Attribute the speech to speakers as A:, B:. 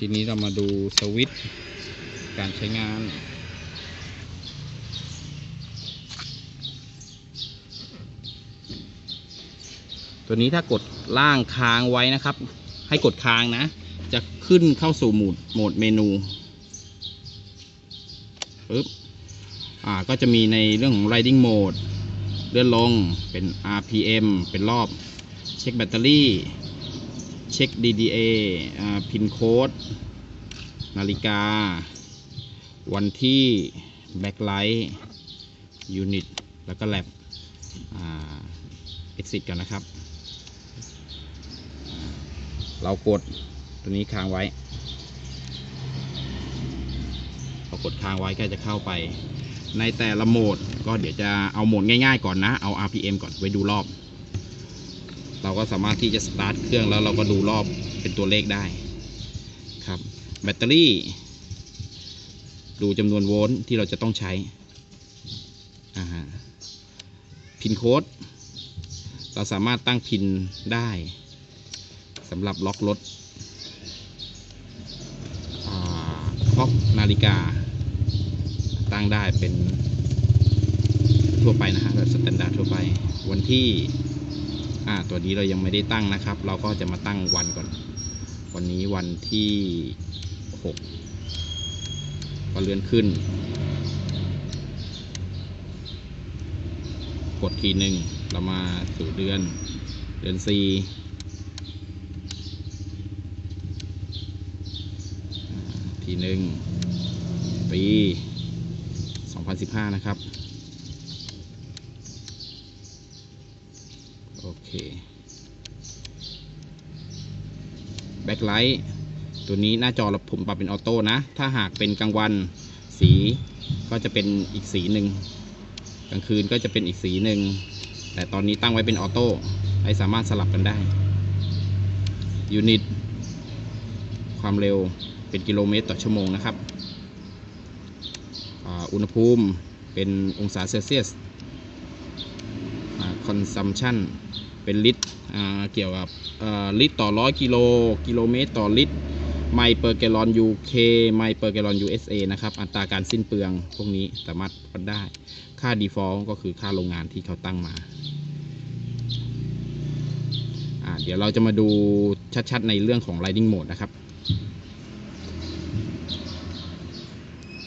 A: ทีนี้เรามาดูสวิตช์การใช้งาน ตัวนี้ถ้ากดล่างค้างไว้นะครับ ให้กดค้างนะ จะขึ้นเข้าสู่โหมดโหมดเมนูปึ๊บอ่าก็จะมีในเรื่องของ riding mode เลื่อนลงเป็น RPM เป็นรอบ เช็คแบตเตอรี่ เช็ค DDA พินโค้ดนาฬิกา วันที่แบ็คไลท์ยูนิตแล้วก็แลบอ่า exit กันนะครับ เรากดตัวนี้ค้างไว้พอกดค้างไว้ก็จะเข้าไป ในแต่ละโหมดก็เดี๋ยวจะเอาโหมดง่ายๆก่อนนะ เอา RPM ก่อนไว้ดูรอบ เราก็สามารถที่จะสตาร์ทเครื่องแล้วเราก็ดูรอบเป็นตัวเลขได้ครับ แบตเตอรี่ ดูจำนวนโวลต์ที่เราจะต้องใช้อ่าพินโค้ดเราสามารถตั้งพินได้สำหรับล็อกรถอ่าล็อกนาฬิกา ตั้งได้เป็นทั่วไปนะฮะแบบสแตนดาร์ดทั่วไปวันที่ อ่าตัวนี้เรายังไม่ได้ตั้งนะครับ เราก็จะมาตั้งวันก่อน วันนี้วันที่หกก็เลื่อนขึ้น กดทีหนึ่งเรามาสู่เดือน เดือนสี่อ่าทีหนึ่งปี 2015 นะครับ โอเค แบ็คไลท์ตัวนี้หน้าจอเราผมปรับเป็นออโต้นะ ถ้าหากเป็นกลางวันสีก็จะเป็นอีกสีหนึ่งกลางคืนก็จะเป็นอีกสีหนึ่ง แต่ตอนนี้ตั้งไว้เป็นออโต้ให้สามารถสลับกันได้ยูนิตความเร็วเป็นกิโลเมตรต่อชั่วโมงนะครับอุณหภูมิเป็นองศาเซลเซียสคอนซัมชัน เป็นลิตรเกี่ยวกับลิตรต่อร้อยกิโลกิโลเมตรต่อลิตรไมล์เปอร์แกลลอน UK ไมล์เปอร์แกลลอน USA นะครับ อัตราการสิ้นเปลืองพวกนี้สามารถวัดได้ ค่า default ก็คือค่าโรงงานที่เขาตั้งมาอ่าเดี๋ยวเราจะมาดูชัดๆ ในเรื่องของ riding mode นะครับ